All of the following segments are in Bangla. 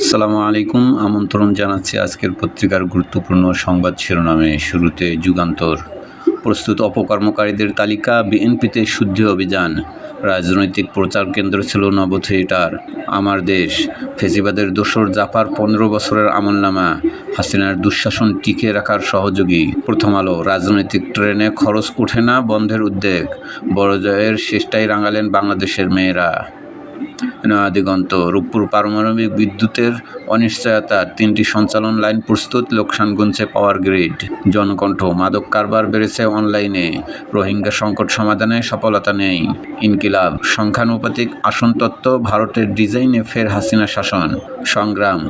আসসালামু আলাইকুম। আমন্ত্রণ জানাচ্ছি আজকের পত্রিকার গুরুত্বপূর্ণ সংবাদ শিরোনামে। শুরুতে যুগান্তর। প্রস্তুত অপকর্মকারীদের তালিকা, বিএনপিতে শুদ্ধি অভিযান। রাজনৈতিক প্রচার কেন্দ্র ছিল নব থিয়েটার আমার দেশ। ফেসিবাদের দোসর জাপার পনেরো বছরের আমলনামা। হাসিনার দুঃশাসন টিকে রাখার সহযোগী। প্রথম আলো। রাজনৈতিক ট্রেনে খরচ ওঠে না বন্ধের উদ্বেগ। বড় জয়ের শেষটাই রাঙালেন বাংলাদেশের মেয়েরা। নয়া দিগন্ত রূপপুর পারমাণবিক বিদ্যুতের অনিশ্চয়তা, তিনটি সঞ্চালন লাইন প্রস্তুত, লোকসান গুনছে পাওয়ার গ্রিড জনকণ্ঠ, মাদক কারবার বেড়েছে অনলাইনে রোহিঙ্গা সংকট সমাধানে সফলতা নেই, ইনকিলাব, সংখ্যানুপাতিক আসন তত্ত্ব, ভারতের ডিজাইনে ফের হাসিনা শাসন, সংগ্রাম,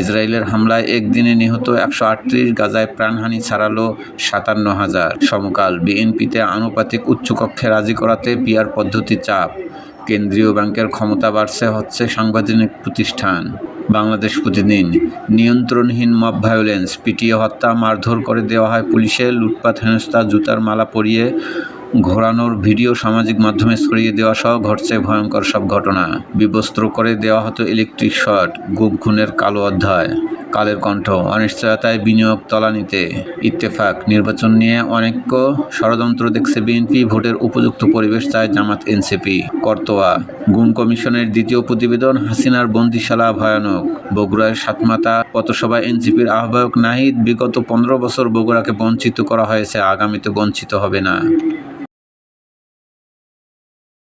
ইসরায়েলের হামলায় একদিনে নিহত একশো আটত্রিশ গাজায় প্রাণহানি ছাড়ালো সাতান্ন হাজার, সমকাল বিএনপিতে আনুপাতিক উচ্চকক্ষে রাজি করাতে পিয়ার পদ্ধতি চাপ কেন্দ্রীয় ব্যাংকের ক্ষমতা বাড়ছে হচ্ছে সাংবিধানিক প্রতিষ্ঠান। বাংলাদেশ প্রতিদিন নিয়ন্ত্রণহীন মব ভায়োলেন্স, পিটিয়ে হত্যা, মারধর করে দেওয়া হয় পুলিশে লুটপাট, হেনস্থা, জুতার মালা পরিয়ে ঘোরানোর ভিডিও সামাজিক মাধ্যমে ছড়িয়ে দেওয়া সহ ঘটছে ভয়ঙ্কর সব ঘটনা। বিবস্ত্র করে দেওয়া হতো ইলেকট্রিক শট গুম খুনের কালো অধ্যায়, কালের কণ্ঠ, অনিশ্চয়তায় বিনিয়োগ তলানিতে। ইত্তেফাক, নির্বাচন নিয়ে অনেক ষড়যন্ত্র দেখছে বিএনপি, ভোটের উপযুক্ত পরিবেশ চায় জামাত এনসিপি। কর্তোয়া, গুম কমিশনের দ্বিতীয় প্রতিবেদন, হাসিনার বন্দিশালা ভয়ানক। বগুড়ার সাতমাতা পথসভায় এনসিপির আহ্বায়ক নাহিদ, বিগত পনেরো বছর বগুড়াকে বঞ্চিত করা হয়েছে, আগামীতে বঞ্চিত হবে না।